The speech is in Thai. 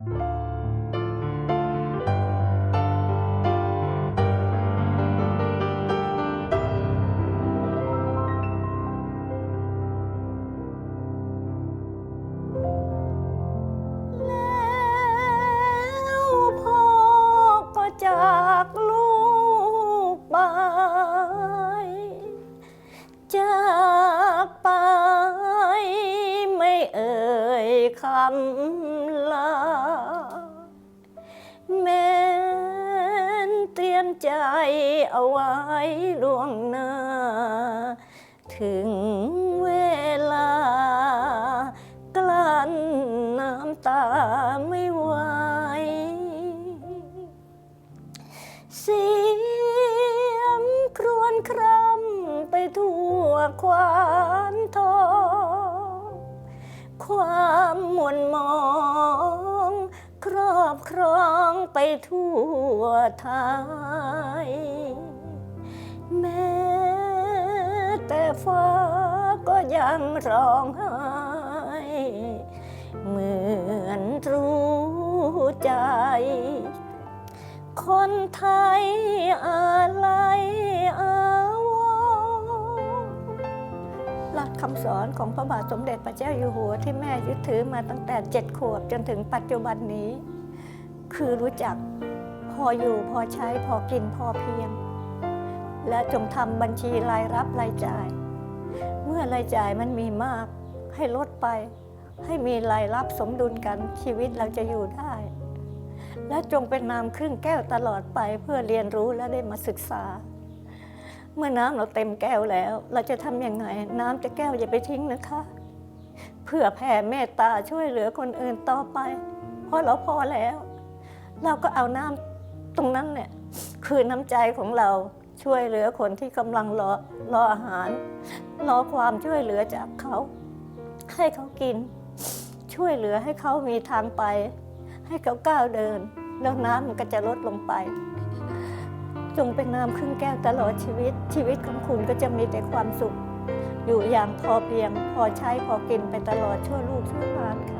แล้วพ่อก็จากลูกไป จากไปไม่เอ่ยคำ ใจเอาไว้ล่วงหน้า ถึงเวลา กลั้นน้ำตาไม่ไหวเสียงครวญครำไปทั่วควานท ทั่วไทย แม้แต่ฟ้าก็ยังร้องไห้เหมือนรู้ใจ คนไทยอะไรอาวหลักคำสอนของพระบาทสมเด็จพระเจ้าอยู่หัวที่แม่ยึดถือมาตั้งแต่เจ็ดขวบจนถึงปัจจุบันนี้ คือรู้จักพออยู่พอใช้พอกินพอเพียง และจงทำบัญชีรายรับรายจ่าย เมื่อรายจ่ายมันมีมาก ให้ลดไป ให้มีรายรับสมดุลกันชีวิตเราจะอยู่ได้ และจงเป็นน้ำครึ่งแก้วตลอดไปเพื่อเรียนรู้และได้มาศึกษา เมื่อน้ำเราเต็มแก้วแล้ว เราจะทำยังไง น้ำจะแก้วอย่าไปทิ้งนะคะเพื่อแผ่เมตตาช่วยเหลือคนอื่นต่อไป เพราะเราพอแล้ว เราก็เอาน้ำตรงนั้นเนี่ยคือน้ำใจของเราช่วยเหลือคนที่กำลังรอรออาหาร รอความช่วยเหลือจากเขา ให้เขากิน ช่วยเหลือให้เขามีทางไป ให้เขาก้าวเดิน แล้วน้ำมันก็จะลดลงไป จงเป็นน้ำครึ่งแก้วตลอดชีวิต ชีวิตของคุณก็จะมีแต่ความสุข อยู่อย่างพอเพียง พอใช้พอกินไปตลอดชั่วลูกชั่วหลานค่ะ